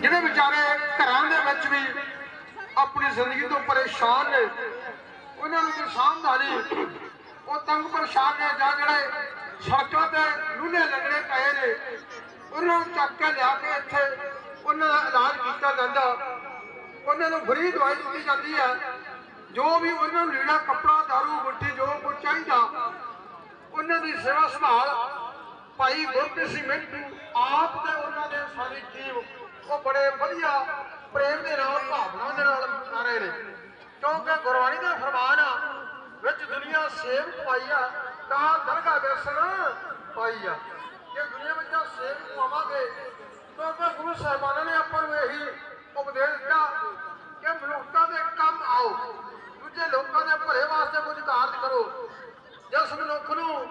ਜਿਹੜੇ ਵਿਚਾਰੇ ਘਰਾਂ ਦੇ ਵਿੱਚ ਵੀ ਆਪਣੀ ਜ਼ਿੰਦਗੀ ਤੋਂ ਪਰੇਸ਼ਾਨ ਨੇ, ਉਹਨਾਂ ਨੂੰ ਕੋਈ ਸਾਂਭਦਾ ਨਹੀਂ ਉਹ ਤੰਗ ਪਰੇਸ਼ਾਨ ਨੇ ਜਾਂ ਜਿਹੜੇ ਸੜਕਾਂ ਤੇ ਲੂਲੇ ਲੱਗਣੇ ਪਏ ਨੇ, ਉਹਨਾਂ ਨੂੰ ਚੱਕ ਕੇ ਲਿਆ ਕੇ ਇੱਥੇ ਉਹਨਾਂ ਦਾ ਇਲਾਜ ਕੀਤਾ ਜਾਂਦਾ। ਉਹਨਾਂ ਨੂੰ ਫਰੀ ਦਵਾਈ ਦਿੱਤੀ ਜਾਂਦੀ ਹੈ। ਜੋ ਵੀ ਉਹਨਾਂ ਨੂੰ ਲੀੜਾ, ਕੱਪੜਾ, ਦਾਰੂ ਗੁੱਟੀ ਜੋ ਕੁਝ ਚਾਹੀਦਾ, ਉਹਨਾਂ ਦੀ ਸੇਵਾ ਸੰਭਾਲ ਭਾਈ ਗੁਰਪ੍ਰੀਤ ਸਿੰਘ ਮਿੰਟੂ ਆਪ ਤੇ ਉਹਨਾਂ ਦੇ ਸਾਰੀ ਟੀਮ ਉਹ ਬੜੇ ਵਧੀਆ ਪ੍ਰੇਮ ਦੇ ਨਾਲ, ਭਾਵਨਾ ਦੇ ਨਾਲ ਕਰ ਰਹੇ ਨੇ। ਕਿਉਂਕਿ ਗੁਰਬਾਣੀ ਦਾ ਫਰਮਾਨ ਆ, ਵਿੱਚ ਦੁਨੀਆ ਸੇਵ ਪਾਈ ਆ, ਤਾਂ ਦਰਗਾ ਬੈਸਣ ਪਾਈ ਆ। ਜੇ ਦੁਨੀਆ ਵਿੱਚ ਤਾਂ ਸੇਵ ਪਾਵਾਂਗੇ ਤਾਂ ਫਿਰ ਗੁਰੂ ਸਾਹਿਬਾਨਾਂ ਨੇ ਆਪਾਂ ਨੂੰ ਇਹੀ ਉਪਦੇਸ਼ ਦਿੱਤਾ ਕਿ ਮਨੁੱਖਤਾ ਦੇ ਕੰਮ ਆਓ, ਦੂਜੇ ਲੋਕਾਂ ਦੇ ਭਲੇ ਵਾਸਤੇ ਕੁਝ ਕਾਰਜ ਕਰੋ। ਜਿਸ ਮਨੁੱਖ ਨੂੰ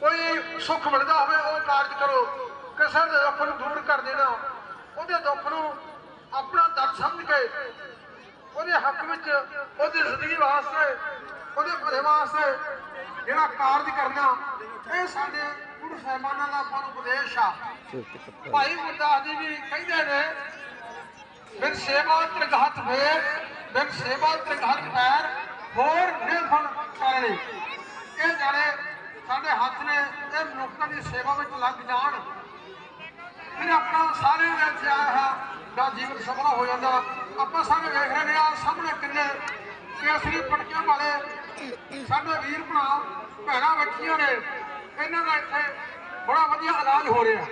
ਕੋਈ ਸੁੱਖ ਮਿਲਦਾ ਹੋਵੇ, ਉਹ ਕਾਰਜ ਕਰੋ। ਕਿਸੇ ਦੇ ਦੁੱਖ ਨੂੰ ਦੂਰ ਕਰ ਦੇਣਾ। ਉਹਦੇ ਦੁੱਖ ਨੂੰ ਆਪਣਾ ਦਰ ਸਮਝ ਕੇ ਉਹਦੇ ਹੱਕ ਵਿੱਚ, ਉਹਦੀ ਜ਼ਿੰਦਗੀ ਵਾਸਤੇ, ਉਹਦੇ ਭਲੇ ਵਾਸਤੇ ਜਿਹੜਾ ਕਾਰਜ ਕਰਨਾ, ਇਹ ਸਾਡੇ ਗੁਰੂ ਸਾਹਿਬਾਨਾਂ ਦਾ ਆਪਾਂ ਨੂੰ ਉਪਦੇਸ਼ ਆ। ਭਾਈ ਗੁਰਦਾਸ ਜੀ ਵੀ ਕਹਿੰਦੇ ਨੇ, ਬਿਨ ਸੇਵਾ ਤ੍ਰਿਗਹਤ ਫੇਰ, ਬਿਨ ਸੇਵਾ ਤ੍ਰਿਗਹਤ ਪੈਰ ਹੋਰ ਨਿਰਫਲ ਕਰਨੀ। ਇਹ ਜਾਣੇ ਸਾਡੇ ਹੱਥ ਨੇ, ਇਹ ਮਨੁੱਖਾਂ ਦੀ ਸੇਵਾ ਵਿੱਚ ਲੱਗ ਜਾਣ। ਫਿਰ ਆਪਣਾ ਸਾਰੇ ਵਿੱਚ ਆਇਆ ਦਾ ਜੀਵਨ ਸਫਲ ਹੋ ਜਾਂਦਾ। ਆਪਾਂ ਸਾਰੇ ਵੇਖ ਰਹੇ ਹਾਂ ਸਾਹਮਣੇ ਕਿੰਨੇ ਕੇਸਰੀ ਪਟਕਿਆਂ ਵਾਲੇ ਸਾਡੇ ਵੀਰ ਭਰਾ, ਭੈਣਾਂ ਬੱਚੀਆਂ ਨੇ। ਇਹਨਾਂ ਦਾ ਇੱਥੇ ਬੜਾ ਵਧੀਆ ਇਲਾਜ ਹੋ ਰਿਹਾ।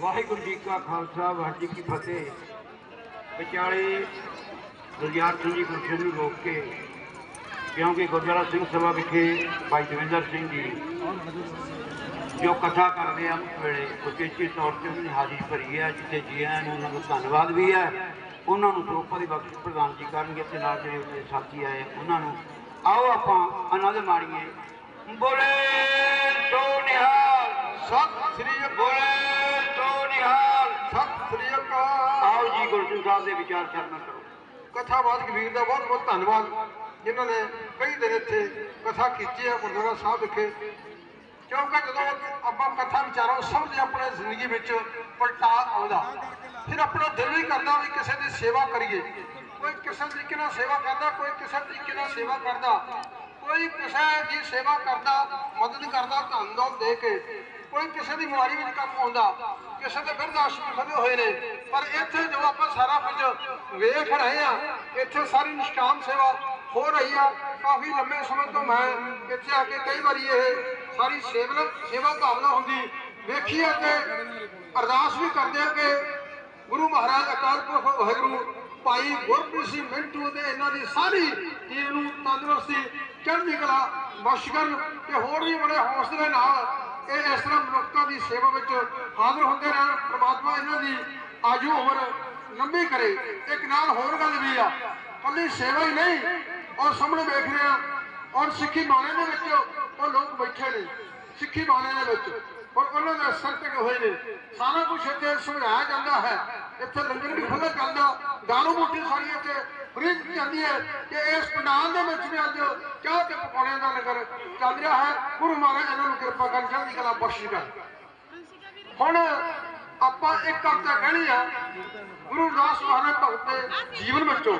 ਵਾਹਿਗੁਰੂ ਜੀ ਕਾ ਖਾਲਸਾ, ਵਾਹਿਗੁਰੂ ਜੀ ਕੀ ਫਤਿਹ। ਵਿਚਾਲੇ ਗੁਰਜਾਰ ਸਿੰਘ ਜੀ ਗੁਰਸੇਵ ਨੂੰ ਰੋਕ ਕੇ ਕਿਉਂਕਿ ਗੁਰਦੁਆਰਾ ਸਿੰਘ ਸਭਾ ਵਿਖੇ ਭਾਈ ਦਵਿੰਦਰ ਸਿੰਘ ਜੀ ਜੋ ਕਥਾ ਕਰਦੇ ਆ ਵੇਲੇ, ਉਚੇਚੇ ਤੌਰ ਤੇ ਉਹਨਾਂ ਨੇ ਹਾਜ਼ਰੀ ਭਰੀ ਹੈ, ਜਿੱਥੇ ਜੀਆਂ ਆਇਆਂ ਨੂੰ ਉਹਨਾਂ ਦਾ ਧੰਨਵਾਦ ਵੀ ਹੈ। ਉਹਨਾਂ ਨੂੰ ਸਰੋਪਾ ਦੀ ਬਖਸ਼ ਪ੍ਰਦਾਨ ਜੀ ਕਰਨਗੇ ਤੇ ਨਾਲ ਜਿਹੜੇ ਉਹਦੇ ਸਾਥੀ ਆਏ ਉਹਨਾਂ ਨੂੰ ਆਓ ਆਪਾਂ ਆਨੰਦ ਮਾਣੀਏ ਬੋਲੇ ਸੋ ਨਿਹਾਲ, ਸਤਿ ਸ੍ਰੀ ਅਕਾਲ। ਬੋਲੇ ਸੋ ਨਿਹਾਲ, ਸਤਿ ਸ੍ਰੀ ਅਕਾਲ। ਆਓ ਜੀ ਗੁਰਜਨ ਸਾਹਿਬ ਦੇ ਵਿਚਾਰ ਚਰਨਾ ਕਰੋ। ਕਥਾਵਾਚਕ ਕਬੀਰ ਦਾ ਬਹੁਤ ਬਹੁਤ ਧੰਨਵਾਦ। ਜਿਨ੍ਹਾਂ ਨੇ ਕਈ ਦਿਨ ਇੱਥੇ ਕਥਾ ਕੀਤੀ ਹੈ, ਗੁਰਦੁਆਰਾ ਸਾਹਿਬ ਵਿਖੇ। ਕਿਉਂਕਿ ਜਦੋਂ ਆਪਾਂ ਕਥਾ ਵਿਚਾਰੋ ਸਮਝ ਆਪਣੇ ਜ਼ਿੰਦਗੀ ਵਿੱਚ ਪਲਟਾ ਆਉਂਦਾ। ਫਿਰ ਆਪਣਾ ਦਿਲ ਵੀ ਕਰਦਾ ਵੀ ਕਿਸੇ ਦੀ ਸੇਵਾ ਕਰੀਏ। ਕੋਈ ਕਿਸੇ ਤਰੀਕੇ ਨਾਲ ਸੇਵਾ ਕਰਦਾ, ਕੋਈ ਕਿਸੇ ਤਰੀਕੇ ਨਾਲ ਸੇਵਾ ਕਰਦਾ। ਕੋਈ ਕਿਸੇ ਦੀ ਸੇਵਾ ਕਰਦਾ, ਮਦਦ ਕਰਦਾ, ਧੰਨ ਦੌਲਤ ਦੇ ਕੇ। ਕੋਈ ਕਿਸੇ ਦੀ ਬਿਮਾਰੀ ਵਿੱਚ ਕੰਮ ਆਉਂਦਾ। ਕਿਸੇ ਦੇ ਬਿਰਧ ਆਸ਼ਰਮ ਖੜੇ ਹੋਏ ਨੇ। ਪਰ ਇੱਥੇ ਜੋ ਆਪਾਂ ਸਾਰਾ ਕੁਝ ਵੇਖ ਰਹੇ ਆ ਇੱਥੇ ਸਾਰੀ ਨਿਸ਼ਕਾਮ ਸੇਵਾ ਹੋ ਰਹੀ ਆ। ਕਾਫੀ ਲੰਮੇ ਸਮੇਂ ਤੋਂ ਮੈਂ ਇੱਥੇ ਆ ਕੇ ਕਈ ਵਾਰੀ ਇਹ ਸਾਰੀ ਸੇਵਾ ਸੇਵਾ ਭਾਵਨਾ ਹੁੰਦੀ ਵੇਖੀ ਆ ਤੇ ਅਰਦਾਸ ਵੀ ਕਰਦੇ ਆ ਕਿ ਗੁਰੂ ਮਹਾਰਾਜ ਅਕਾਲ ਪੁਰਖ ਵਾਹਿਗੁਰੂ, ਭਾਈ ਗੁਰਪ੍ਰੀਤ ਸਿੰਘ ਮਿੰਟੂ ਤੇ ਇਹਨਾਂ ਦੀ ਸਾਰੀ ਟੀਮ ਨੂੰ ਤੰਦਰੁਸਤੀ, ਚੜ੍ਹਦੀ ਕਲਾ ਬਖਸ਼ ਕਰਨ ਤੇ ਹੋਰ ਵੀ ਬੜੇ ਹੌਸਲੇ ਨਾਲ ਇਹ ਇਸ ਤਰ੍ਹਾਂ ਮਨੁੱਖਤਾ ਦੀ ਸੇਵਾ ਵਿੱਚ ਹਾਜ਼ਰ ਹੁੰਦੇ ਰਹਿਣ, ਪ੍ਰਮਾਤਮਾ ਇਹਨਾਂ ਦੀ ਆਜੂ ਉਮਰ ਲੰਬੀ ਕਰੇ। ਇੱਕ ਨਾਲ ਹੋਰ ਗੱਲ ਵੀ ਆ, ਕੱਲੀ ਸੇਵਾ ਹੀ ਨਹੀਂ ਔਰ ਸਾਹਮਣੇ ਵੇਖ ਰਹੇ ਆ ਔਰ ਸਿੱਖੀ ਬਾਣੇ ਦੇ ਵਿੱਚ ਉਹ ਲੋਕ ਬੈਠੇ ਨੇ, ਸਿੱਖੀ ਬਾਣੇ ਦੇ ਵਿੱਚ, ਔਰ ਉਹਨਾਂ ਦੇ ਸਿਰ ਤੇ ਹੋਏ ਨੇ। ਸਾਰਾ ਕੁਝ ਇੱਥੇ ਸਮਝਾਇਆ ਜਾਂਦਾ ਹੈ। ਇੱਥੇ ਲੰਗਰ ਵੀ ਖੁੱਲ੍ਹਾ ਚੱਲਦਾ ਦਾਰੂ ਮੋਟੀ ਸਾਰੀ ਇੱਥੇ ਫ੍ਰੀ ਜਾਂਦੀ ਹੈ ਕਿ ਇਸ ਪੰਡਾਲ ਦੇ ਵਿੱਚ ਵੀ ਅੱਜ ਚਾਹ ਤੇ ਪਕੌੜਿਆਂ ਦਾ ਲੰਗਰ ਚੱਲ ਰਿਹਾ ਹੈ। ਗੁਰੂ ਮਹਾਰਾਜ ਇਹਨਾਂ ਨੂੰ ਕਿਰਪਾ ਕਰਨ ਚੜ੍ਹਦੀ ਕਲਾ ਬਖਸ਼ੀ ਕਰ ਹੁਣ ਆਪਾਂ ਇੱਕ ਕਵਿਤਾ ਕਹਿਣੀ ਆ, ਗੁਰੂ ਰਾਸ ਮਹਾਰਾਜ ਭਗਤ ਦੇ ਜੀਵਨ ਵਿੱਚੋਂ